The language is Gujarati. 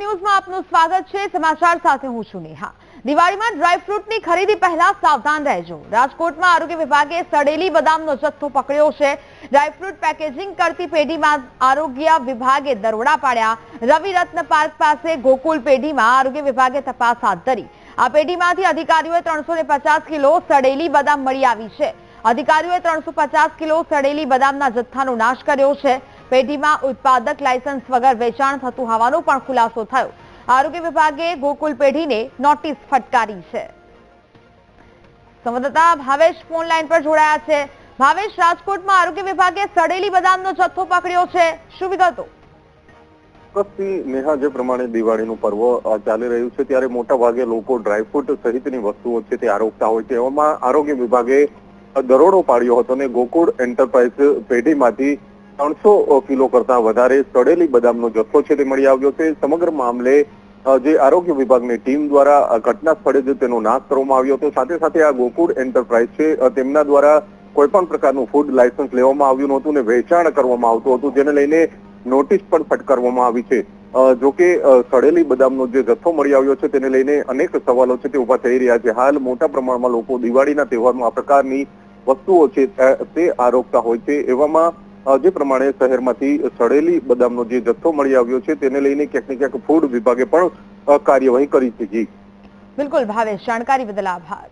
ન્યૂઝમાં આપનું સ્વાગત જથ્થો પકડ્યો છે. ડ્રાયફ્રૂટ પેકેજિંગ કરતી પેઢીમાં આરોગ્ય વિભાગે દરોડા પાડ્યા. રવિ રત્ન પાર્ક પાસે ગોકુલ પેઢીમાં આરોગ્ય વિભાગે તપાસ હાથ ધરી. આ પેઢીમાંથી અધિકારીઓએ ત્રણસો કિલો સડેલી બદામ મળી આવી છે. અધિકારીઓએ ત્રણસો કિલો સડેલી બદામના જથ્થાનો નાશ કર્યો છે. પેઢીમાં ઉત્પાદક લાયસન્સ વગર વેચાણ થતું હોવાનો પણ ખુલાસો થયો. આરોગ્ય વિભાગે ગોકુલ પેઢીને નોટિસ ફટકારી છે. સંવાદદાતા ભાવેશ ફોન પર જોડાયા છે. ભાવેશ, રાજકોટમાં આરોગ્ય વિભાગે સડેલી બદામનો જથ્થો પકડ્યો છે. શું વિગતો? ચોક્કસથી નેહા, જે પ્રમાણે દિવાળીનું પર્વ ચાલી રહ્યું છે, ત્યારે મોટા ભાગે લોકો ડ્રાયફ્રૂટ સહિતની વસ્તુઓ છે તે આરોગતા હોય છે. એવામાં આરોગ્ય વિભાગે દરોડો પાડ્યો હતો અને ગોકુળ એન્ટરપ્રાઇઝ પેઢીમાંથી ત્રણસો કિલો કરતા વધારે સડેલી બદામનો જથ્થો છે તે મળી આવ્યો છે. સમગ્ર મામલે જે આરોગ્ય વિભાગની ટીમ દ્વારા ઘટના સ્થળે જ તેનો નાશ કરવામાં આવ્યો હતો. સાથે સાથે આ ગોકુળ એન્ટરપ્રાઇઝ છે તેમના દ્વારા કોઈ પણ પ્રકારનું ફૂડ લાયસન્સ લેવામાં આવ્યું નહોતું અને વેચાણ કરવામાં આવતું હતું, જેને લઈને નોટિસ પણ ફટકારવામાં આવી છે. જો કે સડેલી બદામનો જે જથ્થો મળી આવ્યો છે તેને લઈને અનેક સવાલો છે તે ઊભા થઈ રહ્યા છે. હાલ મોટા પ્રમાણમાં લોકો દિવાળીના તહેવારમાં આ પ્રકારની વસ્તુઓ છે તે આરોગતા હોય છે. એવામાં જે પ્રમાણે શહેરમાંથી સડેલી બદામનો જે જથ્થો મળી આવ્યો છે, તેને લઈને ક્યાંક ને ક્યાંક ફૂડ વિભાગે પણ કાર્યવાહી કરી છે. બિલકુલ, ભાવેશ, જાણકારી બદલ આભાર.